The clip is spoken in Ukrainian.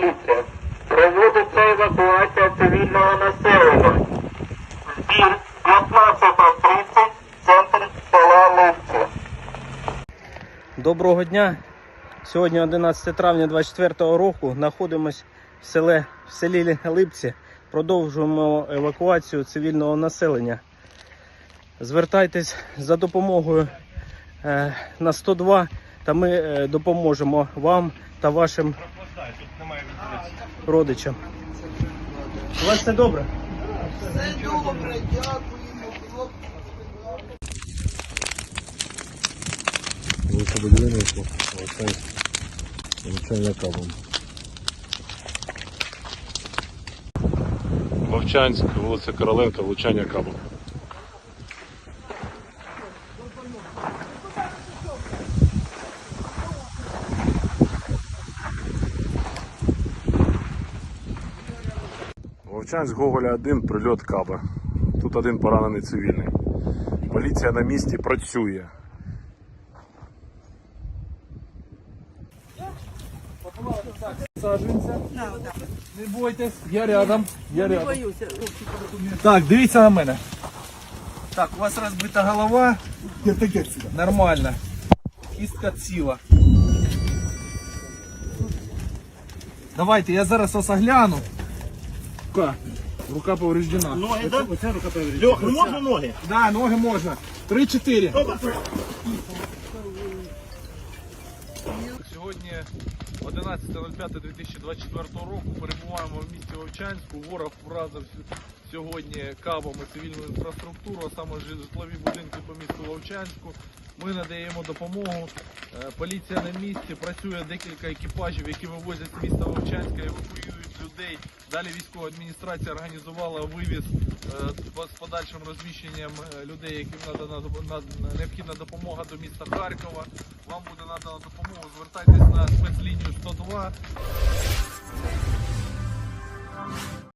поліція. Проводиться евакуація цивільного населення. Збір 15.30, центр села Липці. Доброго дня. Сьогодні 11 травня 2024 року. Знаходимось в, селе, в селі Липці. Продовжуємо евакуацію цивільного населення. Звертайтесь за допомогою е, на 102 та ми е, допоможемо вам та вашим родичам. У вас все добре? Все добре, дякуємо, хлопці. Вулиця Будівництва, Олександр, навчання кабом. Вовчанськ, вулиця Короленка, влучання кабом. Вовчанськ Гоголя 1, прильот каба. Тут один поранений цивільний. Поліція на місці працює. Не бойтесь, я рядом. Я рядом. Так, дивіться на мене. Так, у вас розбита голова. Нормально. Кістка ціла. Давайте, я зараз вас огляну. Рука. Рука повреждена. Ноги, да? Льох, ну можна ноги? Да, ноги можна. Три-чотири. Сьогодні 11.05.2024 року перебуваємо в місті Вовчанську. Ворог вразив сьогодні кабами цивільну інфраструктуру, а саме житлові будинки по місту Вовчанську. Ми надаємо допомогу. Е, Поліція на місці працює декілька екіпажів, які вивозять з міста Вовчанська, евакуюють людей. Далі військова адміністрація організувала вивіз е, з подальшим розміщенням е, людей, яким надана необхідна допомога до міста Харкова. Вам буде надана допомога. Звертайтесь на спецлінію 102.